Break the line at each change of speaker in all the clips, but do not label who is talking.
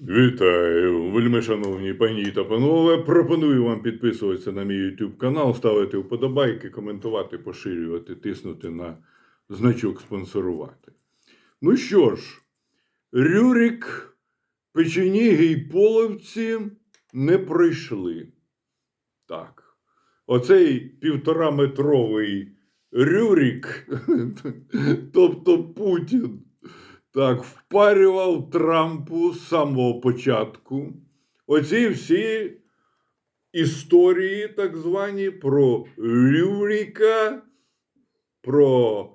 Вітаю, вельми шановні пані та панове. Пропоную вам підписуватися на мій YouTube канал, ставити вподобайки, коментувати, поширювати, тиснути на значок спонсорувати. Ну що ж, Рюрік, Печеніги і Половці не пройшли. Так. Оцей півтораметровий Рюрік, тобто Путін. Так, впарював Трампу з самого початку. Оці всі історії, так звані, про Рюріка, про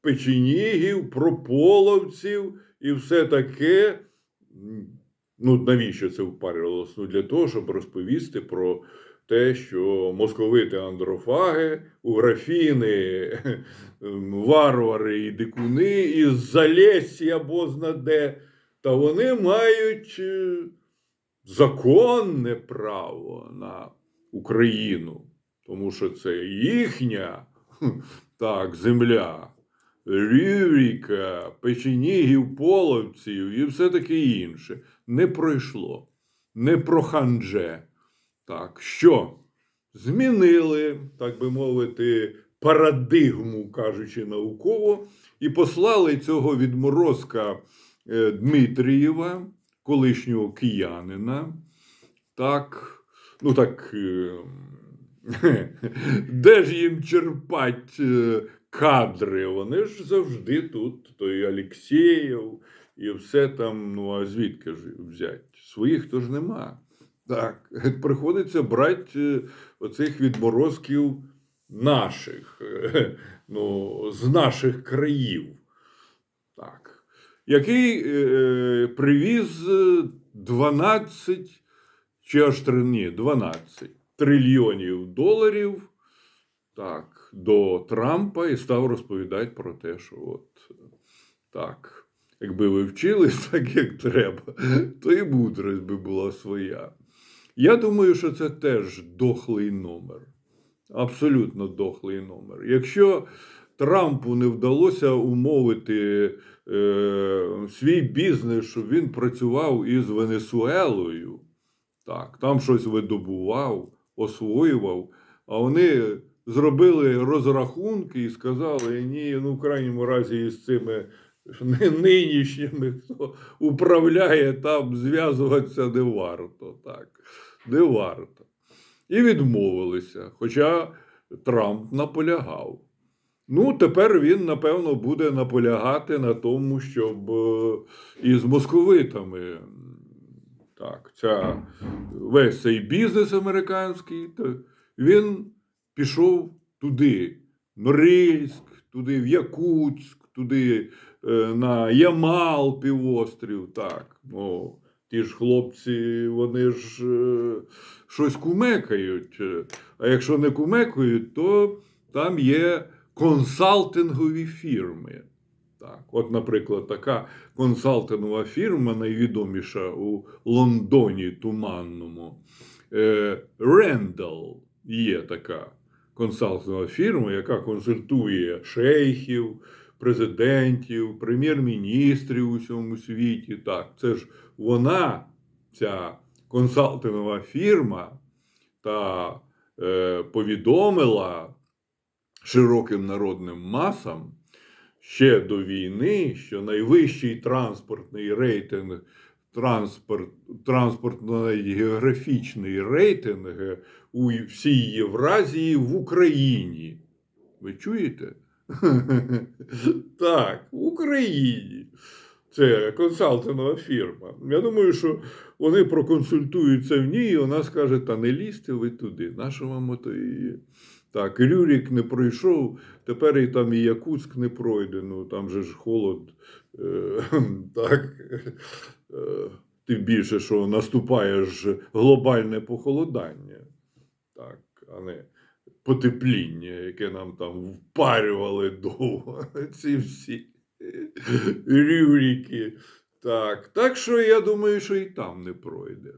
печенігів, про половців і все таке. Ну, навіщо це впарювалося? Ну, для того, щоб розповісти про те, що московити андрофаги, уграфіни, варвари і дикуни із Залєсія, бозна де, та вони мають е, законне право на Україну, тому що це їхня так, земля. Рюріка, печенігів, половців і все таке інше. Не пройшло. Не прохандже. Так, що? Змінили, так би мовити, парадигму, кажучи науково, і послали цього відморозка е, Дмитрієва, колишнього киянина. Так, ну так, е, де ж їм черпать е, кадри? Вони ж завжди тут, той Алексєєв і все там, ну а звідки ж взять? Своїх то ж нема. Так, приходиться брати е, оцих відморозків наших, е, ну, з наших країв. Так. Який е, привіз е, 12 чи аж три- ні, 12 трильйонів доларів так, до Трампа і став розповідати про те, що от так, якби ви вчились так, як треба, то і мудрость би була своя. Я думаю, що це теж дохлий номер. Абсолютно дохлий номер. Якщо Трампу не вдалося умовити е, свій бізнес, щоб він працював із Венесуелою, так, там щось видобував, освоював, а вони зробили розрахунки і сказали: ні, ну в крайньому разі із цими нинішніми, хто управляє там, зв'язуватися не варто. Так, не варто. І відмовилися. Хоча Трамп наполягав. Ну, тепер він, напевно, буде наполягати на тому, щоб е, із московитами так, ця, весь цей бізнес американський, він пішов туди, Норильськ, туди в Якутськ, туди на Ямал півострів. Так. Ну, ті ж хлопці, вони ж е, щось кумекають. Е, А якщо не кумекають, то там є консалтингові фірми. Так, от, наприклад, така консалтингова фірма, найвідоміша у Лондоні Туманному. Е, Рендал є така консалтингова фірма, яка консультує шейхів, президентів, прем'єр-міністрів у всьому світі. Так, це ж вона, ця консалтингова фірма, та е, повідомила широким народним масам ще до війни, що найвищий транспортний рейтинг, транспорт, транспортно-географічний рейтинг у всій Євразії в Україні. Ви чуєте? Так, в Україні. Це консалтингова фірма. Я думаю, що вони проконсультуються в ній, і вона скаже: та не лізьте ви туди. Нащо вам ото і. Так, Рюрік не пройшов, тепер і там і Якутськ не пройде. Ну там же ж холод. Е, так. Е, тим більше, що наступає ж глобальне похолодання. Так, а не потепління, яке нам там впарювали довго. Ці всі рюріки. Так, так що я думаю, що і там не пройде.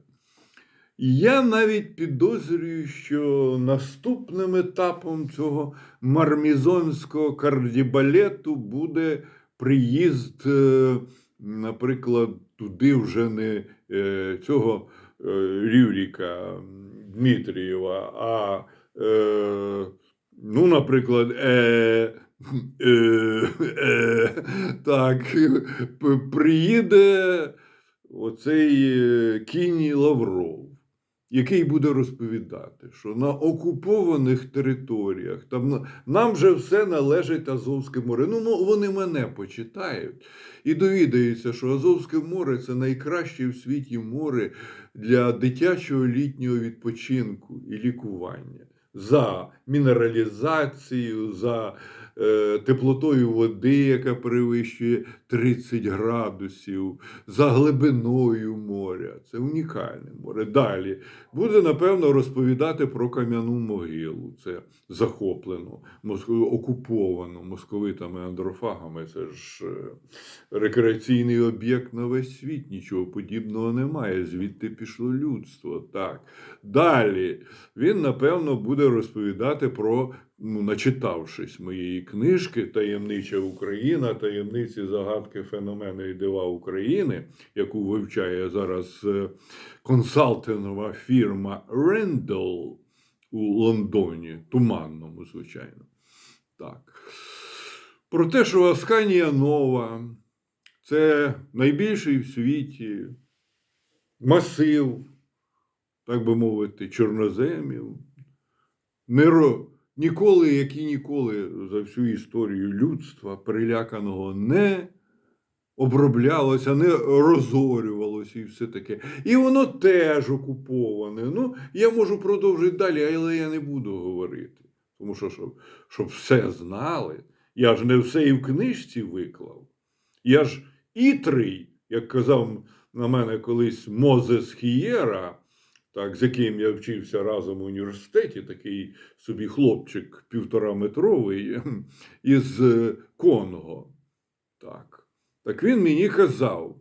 Я навіть підозрюю, що наступним етапом цього мармізонського кардібалету буде приїзд е, наприклад, туди вже не е, цього е, Рюріка Дмитрієва, а, е, ну, наприклад, е, е, е, так, приїде оцей е, кінь Лавров, який буде розповідати, що на окупованих територіях там нам же все належить Азовське море. Ну, вони мене почитають і довідаються, що Азовське море це найкраще в світі море для дитячого літнього відпочинку і лікування. За мінералізацію, за теплотою води, яка перевищує 30 градусів, за глибиною моря. Це унікальне море. Далі буде, напевно, розповідати про кам'яну могилу. Це захоплено, окуповано московитами андрофагами. Це ж е, рекреаційний об'єкт на весь світ. Нічого подібного немає. Звідти пішло людство. Так. Далі він, напевно, буде розповідати про, ну, начитавшись моєї книжки Таємнича Україна, таємниці загадки феномени і дива України, яку вивчає зараз е, консалтингова фірма Randall у Лондоні, туманному, звичайно. Так. Про те, що Асканія Нова це найбільший в світі масив, так би мовити, чорноземів. Неро, ніколи, як і ніколи за всю історію людства, переляканого не оброблялося, не розорювалося і все таке. І воно теж окуповане. Ну, я можу продовжити далі, але я не буду говорити. Тому що, щоб, щоб все знали, я ж не все і в книжці виклав. Я ж ітрий, як казав на мене колись Мозес Хієра, так, з яким я вчився разом в університеті, такий собі хлопчик півтораметровий із е, Конго. Так. так він мені казав,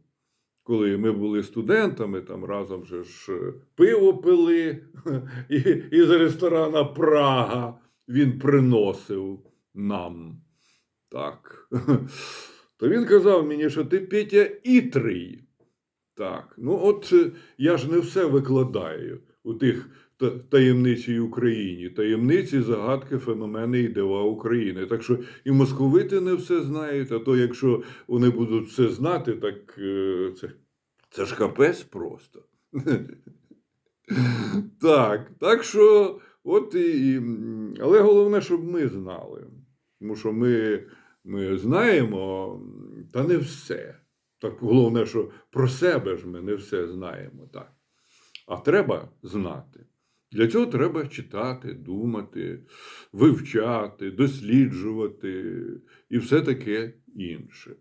коли ми були студентами, там разом же ж е, пиво пили, і із ресторана Прага він приносив нам. Так. То він казав мені, що ти Петя ітрий. Так, ну от е, я ж не все викладаю у тих та- таємниці Україні, таємниці, загадки, феномени і дива України. Так що і московити не все знають, а то якщо вони будуть все знати, так е, це, це ж капець просто. Так, так що, от і, але головне, щоб ми знали. Тому що ми, ми знаємо, та не все. Так головне, що про себе ж ми не все знаємо. Так. А треба знати. Для цього треба читати, думати, вивчати, досліджувати і все таке інше.